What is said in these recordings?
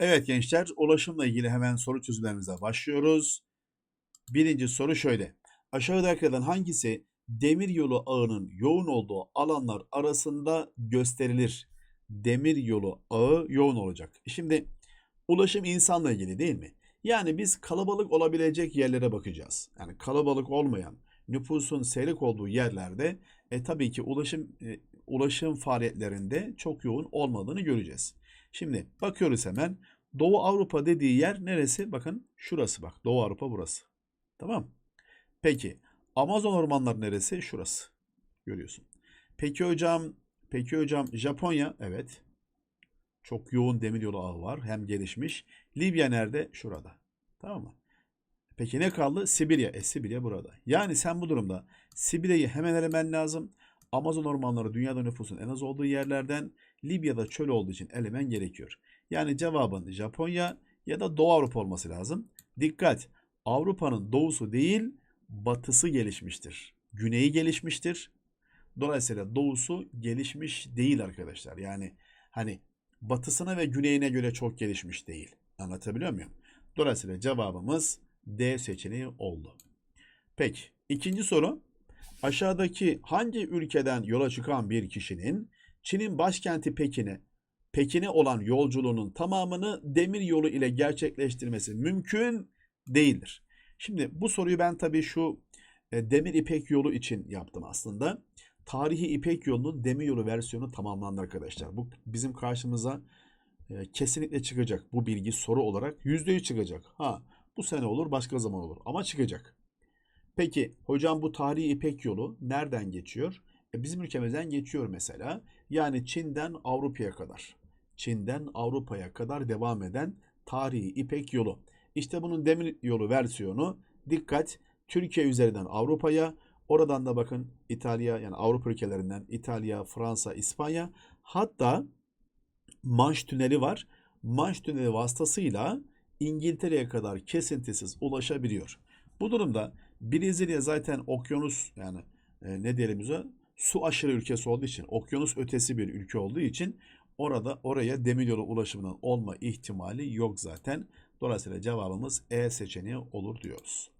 Evet gençler, ulaşımla ilgili hemen soru çözümlerimize başlıyoruz. Birinci soru şöyle. Aşağıdakilerden hangisi demiryolu ağının yoğun olduğu alanlar arasında gösterilir? Demiryolu ağı yoğun olacak. Şimdi ulaşım insanla ilgili değil mi? Yani biz kalabalık olabilecek yerlere bakacağız. Yani kalabalık olmayan, nüfusun seyrek olduğu yerlerde e, tabii ki ulaşım e, ulaşım faaliyetlerinde çok yoğun olmadığını göreceğiz. Şimdi bakıyoruz hemen. Doğu Avrupa dediği yer neresi? Bakın şurası bak. Doğu Avrupa burası. Tamam. Peki Amazon ormanları neresi? Şurası. Görüyorsun. Peki hocam, peki hocam Japonya? Evet. Çok yoğun demiryolu ağı var. Hem gelişmiş. Libya nerede? Şurada. Tamam mı? Peki ne kaldı? Sibirya. E Sibirya burada. Yani sen bu durumda Sibirya'yı hemen elemen lazım. Amazon ormanları dünyada nüfusun en az olduğu yerlerden Libya'da çöl olduğu için elemen gerekiyor. Yani cevabın Japonya ya da Doğu Avrupa olması lazım. Dikkat! Avrupa'nın doğusu değil, batısı gelişmiştir. Güneyi gelişmiştir. Dolayısıyla doğusu gelişmiş değil arkadaşlar. Yani hani batısına ve güneyine göre çok gelişmiş değil. Anlatabiliyor muyum? Dolayısıyla cevabımız D seçeneği oldu. Peki ikinci soru. Aşağıdaki hangi ülkeden yola çıkan bir kişinin Çin'in başkenti Pekin'e Pekin'e olan yolculuğunun tamamını demir yolu ile gerçekleştirmesi mümkün değildir. Şimdi bu soruyu ben tabii şu e, demir ipek yolu için yaptım aslında. Tarihi İpek yolunun demir yolu versiyonu tamamlandı arkadaşlar. Bu bizim karşımıza e, kesinlikle çıkacak. Bu bilgi soru olarak %100 çıkacak. Ha bu sene olur başka zaman olur ama çıkacak. Peki hocam bu tarihi İpek yolu nereden geçiyor? E, bizim ülkemizden geçiyor mesela. Yani Çin'den Avrupa'ya kadar. Çin'den Avrupa'ya kadar devam eden tarihi İpek yolu. İşte bunun demir yolu versiyonu dikkat Türkiye üzerinden Avrupa'ya oradan da bakın İtalya yani Avrupa ülkelerinden İtalya, Fransa, İspanya hatta Manş tüneli var. Manş tüneli vasıtasıyla İngiltere'ye kadar kesintisiz ulaşabiliyor. Bu durumda Brezilya zaten okyanus yani e, ne diyelim bize su aşırı ülkesi olduğu için okyanus ötesi bir ülke olduğu için orada oraya demiryolu ulaşımının olma ihtimali yok zaten. Dolayısıyla cevabımız E seçeneği olur diyoruz.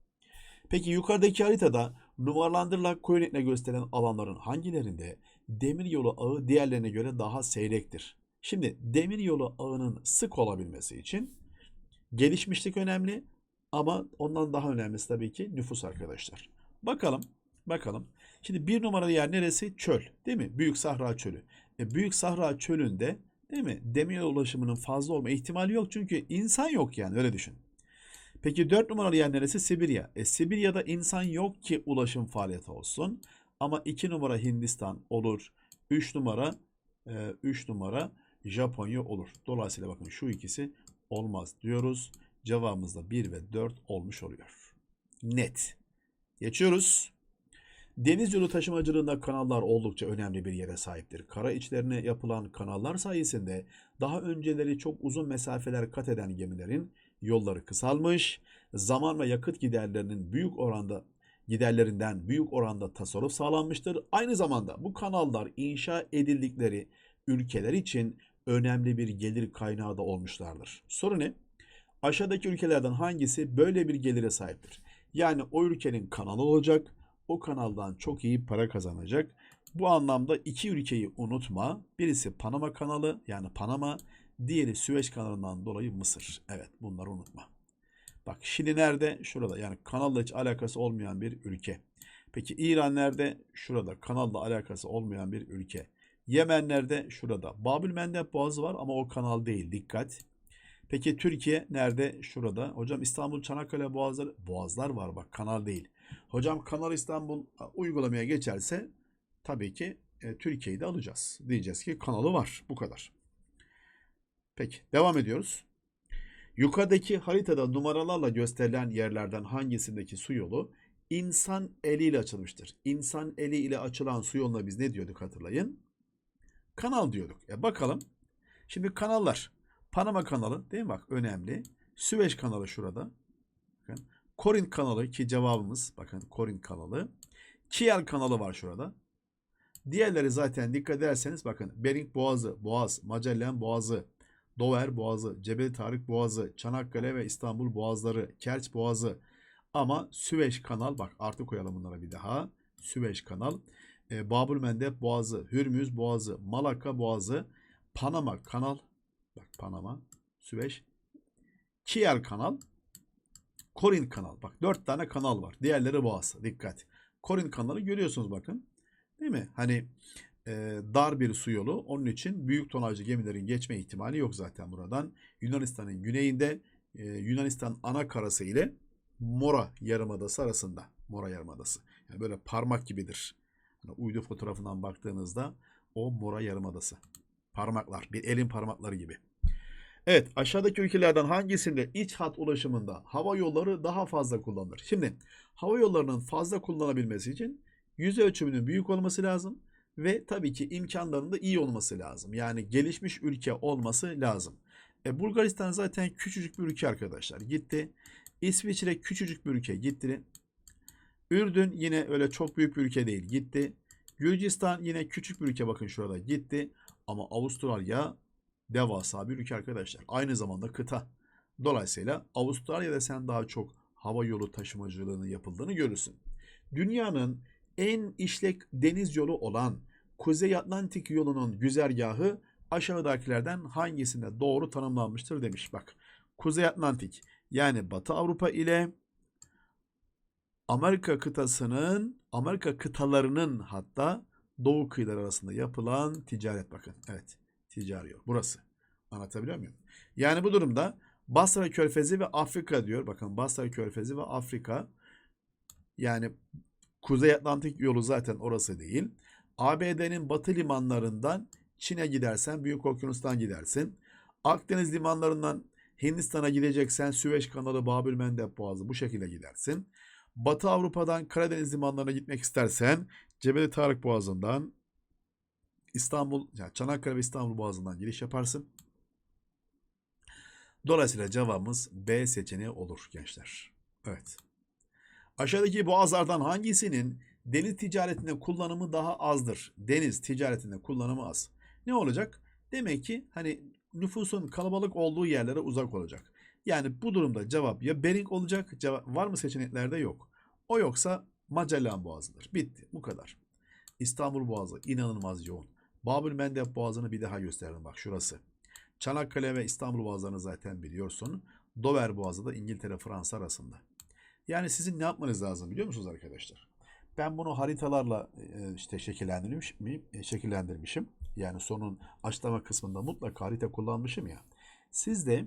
Peki yukarıdaki haritada numaralandırılan koordinatle gösterilen alanların hangilerinde demiryolu ağı diğerlerine göre daha seyrektir? Şimdi demiryolu ağının sık olabilmesi için gelişmişlik önemli ama ondan daha önemlisi tabii ki nüfus arkadaşlar. Bakalım, bakalım. Şimdi bir numaralı yer neresi? Çöl, değil mi? Büyük Sahra Çölü. E, Büyük Sahra Çölü'nde değil mi? Demiryolu ulaşımının fazla olma ihtimali yok çünkü insan yok yani öyle düşün. Peki 4 numaralı yer neresi? Sibirya. E, Sibirya'da insan yok ki ulaşım faaliyeti olsun. Ama 2 numara Hindistan olur. 3 numara 3 e, numara Japonya olur. Dolayısıyla bakın şu ikisi olmaz diyoruz. Cevabımız da 1 ve 4 olmuş oluyor. Net. Geçiyoruz. Deniz yolu taşımacılığında kanallar oldukça önemli bir yere sahiptir. Kara içlerine yapılan kanallar sayesinde daha önceleri çok uzun mesafeler kat eden gemilerin yolları kısalmış, zaman ve yakıt giderlerinin büyük oranda giderlerinden büyük oranda tasarruf sağlanmıştır. Aynı zamanda bu kanallar inşa edildikleri ülkeler için önemli bir gelir kaynağı da olmuşlardır. Soru ne? Aşağıdaki ülkelerden hangisi böyle bir gelire sahiptir? Yani o ülkenin kanalı olacak, o kanaldan çok iyi para kazanacak. Bu anlamda iki ülkeyi unutma. Birisi Panama kanalı yani Panama, diğeri Süveyş kanalından dolayı Mısır. Evet bunları unutma. Bak Şili nerede? Şurada yani kanalla hiç alakası olmayan bir ülke. Peki İran nerede? Şurada kanalla alakası olmayan bir ülke. Yemen nerede? Şurada. Babül Mendeb Boğazı var ama o kanal değil. Dikkat. Peki Türkiye nerede? Şurada. Hocam İstanbul Çanakkale Boğazları boğazlar var bak kanal değil. Hocam Kanal İstanbul uygulamaya geçerse tabii ki e, Türkiye'yi de alacağız. Diyeceğiz ki kanalı var. Bu kadar. Peki devam ediyoruz. Yukarıdaki haritada numaralarla gösterilen yerlerden hangisindeki su yolu insan eliyle açılmıştır? İnsan eli ile açılan su yoluna biz ne diyorduk hatırlayın? Kanal diyorduk. E bakalım. Şimdi kanallar. Panama kanalı değil mi bak önemli. Süveyş kanalı şurada. Korint kanalı ki cevabımız bakın Korint kanalı. Kiel kanalı var şurada. Diğerleri zaten dikkat ederseniz bakın Bering Boğazı, Boğaz, Magellan Boğazı, Dover Boğazı, Cebeli Tarık Boğazı, Çanakkale ve İstanbul Boğazları, Kerç Boğazı. Ama Süveyş Kanal bak artık koyalım bunlara bir daha. Süveyş Kanal, e, Babülmendeb Boğazı, Hürmüz Boğazı, Malakka Boğazı, Panama Kanal, bak Panama, Süveyş, Kiel Kanal, Korin Kanal. Bak dört tane kanal var. Diğerleri Boğaz. Dikkat. Korin Kanalı görüyorsunuz bakın. Değil mi? Hani e, dar bir su yolu. Onun için büyük tonajlı gemilerin geçme ihtimali yok zaten buradan. Yunanistan'ın güneyinde e, Yunanistan ana karası ile Mora Yarımadası arasında. Mora Yarımadası. Yani böyle parmak gibidir. Hani uydu fotoğrafından baktığınızda o Mora Yarımadası. Parmaklar. Bir elin parmakları gibi. Evet aşağıdaki ülkelerden hangisinde iç hat ulaşımında hava yolları daha fazla kullanılır? Şimdi hava yollarının fazla kullanılabilmesi için yüz ölçümünün büyük olması lazım ve tabii ki imkanlarının da iyi olması lazım. Yani gelişmiş ülke olması lazım. E, Bulgaristan zaten küçücük bir ülke arkadaşlar. Gitti. İsviçre küçücük bir ülke gitti. Ürdün yine öyle çok büyük bir ülke değil gitti. Gürcistan yine küçük bir ülke bakın şurada gitti. Ama Avustralya devasa bir ülke arkadaşlar. Aynı zamanda kıta. Dolayısıyla Avustralya'da sen daha çok hava yolu taşımacılığının yapıldığını görürsün. Dünyanın en işlek deniz yolu olan Kuzey Atlantik yolunun güzergahı aşağıdakilerden hangisinde doğru tanımlanmıştır demiş. Bak Kuzey Atlantik yani Batı Avrupa ile Amerika kıtasının, Amerika kıtalarının hatta doğu kıyıları arasında yapılan ticaret bakın. Evet ticari yol. Burası. Anlatabiliyor muyum? Yani bu durumda Basra Körfezi ve Afrika diyor. Bakın Basra Körfezi ve Afrika. Yani Kuzey Atlantik yolu zaten orası değil. ABD'nin batı limanlarından Çin'e gidersen Büyük Okyanus'tan gidersin. Akdeniz limanlarından Hindistan'a gideceksen Süveyş kanalı, Babül-Mendeb Boğazı bu şekilde gidersin. Batı Avrupa'dan Karadeniz limanlarına gitmek istersen Cebeli Tarık Boğazı'ndan İstanbul, yani Çanakkale ve İstanbul Boğazı'ndan giriş yaparsın. Dolayısıyla cevabımız B seçeneği olur gençler. Evet. Aşağıdaki boğazlardan hangisinin deniz ticaretinde kullanımı daha azdır? Deniz ticaretinde kullanımı az. Ne olacak? Demek ki hani nüfusun kalabalık olduğu yerlere uzak olacak. Yani bu durumda cevap ya Bering olacak. Cevap var mı seçeneklerde yok. O yoksa Magellan Boğazı'dır. Bitti. Bu kadar. İstanbul Boğazı inanılmaz yoğun. Babül Mendeb Boğazı'nı bir daha gösterdim. Bak şurası. Çanakkale ve İstanbul Boğazı'nı zaten biliyorsun. Dover Boğazı da İngiltere Fransa arasında. Yani sizin ne yapmanız lazım biliyor musunuz arkadaşlar? Ben bunu haritalarla e, işte şekillendirmiş, e, şekillendirmişim. Yani sonun açıklama kısmında mutlaka harita kullanmışım ya. Siz de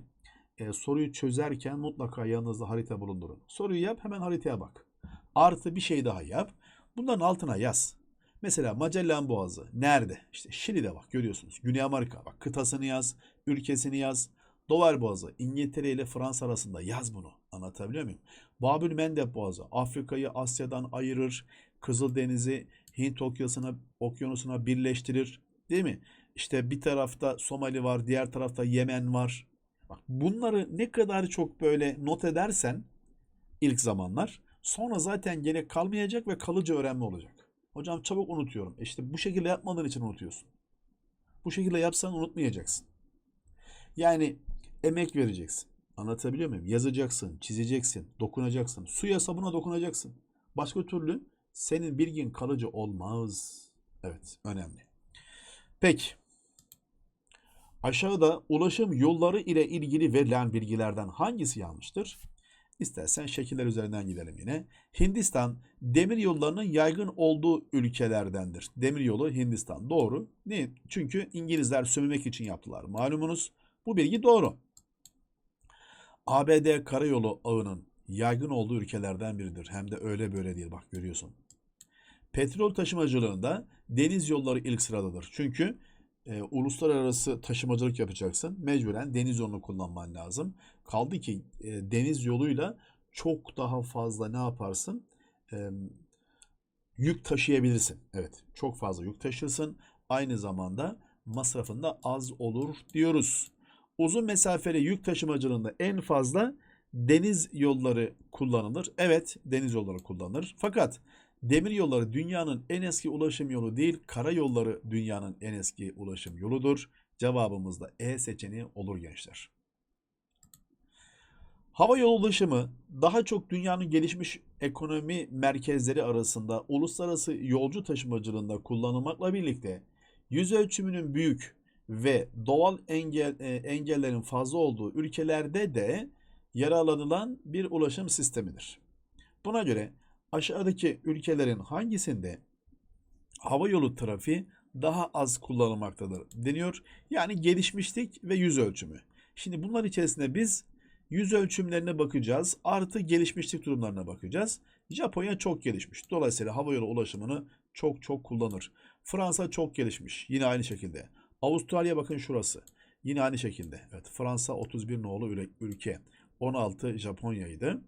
e, soruyu çözerken mutlaka yanınızda harita bulundurun. Soruyu yap hemen haritaya bak. Artı bir şey daha yap. Bunların altına yaz. Mesela Magellan Boğazı nerede? İşte Şili'de bak görüyorsunuz. Güney Amerika bak kıtasını yaz, ülkesini yaz. Dover Boğazı İngiltere ile Fransa arasında yaz bunu. Anlatabiliyor muyum? Babül Mendeb Boğazı Afrika'yı Asya'dan ayırır. Kızıldeniz'i Hint okyanusuna, okyanusuna birleştirir. Değil mi? İşte bir tarafta Somali var, diğer tarafta Yemen var. Bak bunları ne kadar çok böyle not edersen ilk zamanlar sonra zaten gerek kalmayacak ve kalıcı öğrenme olacak. Hocam çabuk unutuyorum. İşte bu şekilde yapmadığın için unutuyorsun. Bu şekilde yapsan unutmayacaksın. Yani emek vereceksin. Anlatabiliyor muyum? Yazacaksın, çizeceksin, dokunacaksın. Suya sabuna dokunacaksın. Başka türlü senin bilgin kalıcı olmaz. Evet, önemli. Peki. Aşağıda ulaşım yolları ile ilgili verilen bilgilerden hangisi yanlıştır? İstersen şekiller üzerinden gidelim yine. Hindistan demir yollarının yaygın olduğu ülkelerdendir. Demir yolu Hindistan. Doğru. Niye? Çünkü İngilizler sömürmek için yaptılar. Malumunuz bu bilgi doğru. ABD karayolu ağının yaygın olduğu ülkelerden biridir. Hem de öyle böyle değil. Bak görüyorsun. Petrol taşımacılığında deniz yolları ilk sıradadır. Çünkü e, uluslararası taşımacılık yapacaksın. Mecburen deniz yolunu kullanman lazım. Kaldı ki e, deniz yoluyla çok daha fazla ne yaparsın? E, yük taşıyabilirsin. Evet, çok fazla yük taşırsın. Aynı zamanda masrafında az olur diyoruz. Uzun mesafeli yük taşımacılığında en fazla deniz yolları kullanılır. Evet, deniz yolları kullanılır. Fakat demir yolları dünyanın en eski ulaşım yolu değil, karayolları dünyanın en eski ulaşım yoludur. Cevabımız da E seçeneği olur gençler. Hava yolu ulaşımı daha çok dünyanın gelişmiş ekonomi merkezleri arasında uluslararası yolcu taşımacılığında kullanılmakla birlikte yüz ölçümünün büyük ve doğal engel, e, engellerin fazla olduğu ülkelerde de yararlanılan bir ulaşım sistemidir. Buna göre aşağıdaki ülkelerin hangisinde hava yolu trafiği daha az kullanılmaktadır deniyor. Yani gelişmişlik ve yüz ölçümü. Şimdi bunlar içerisinde biz yüz ölçümlerine bakacağız. Artı gelişmişlik durumlarına bakacağız. Japonya çok gelişmiş. Dolayısıyla hava yolu ulaşımını çok çok kullanır. Fransa çok gelişmiş. Yine aynı şekilde. Avustralya bakın şurası. Yine aynı şekilde. Evet Fransa 31 nolu ülke. 16 Japonya'ydı.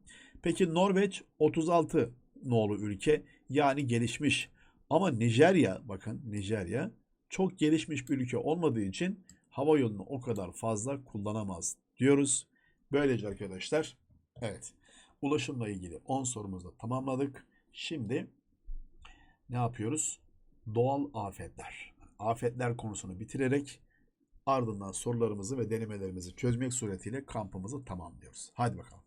Peki Norveç 36 nolu ülke. Yani gelişmiş. Ama Nijerya bakın Nijerya çok gelişmiş bir ülke olmadığı için hava yolunu o kadar fazla kullanamaz diyoruz. Böylece arkadaşlar evet ulaşımla ilgili 10 sorumuzu da tamamladık. Şimdi ne yapıyoruz? Doğal afetler. Afetler konusunu bitirerek ardından sorularımızı ve denemelerimizi çözmek suretiyle kampımızı tamamlıyoruz. Hadi bakalım.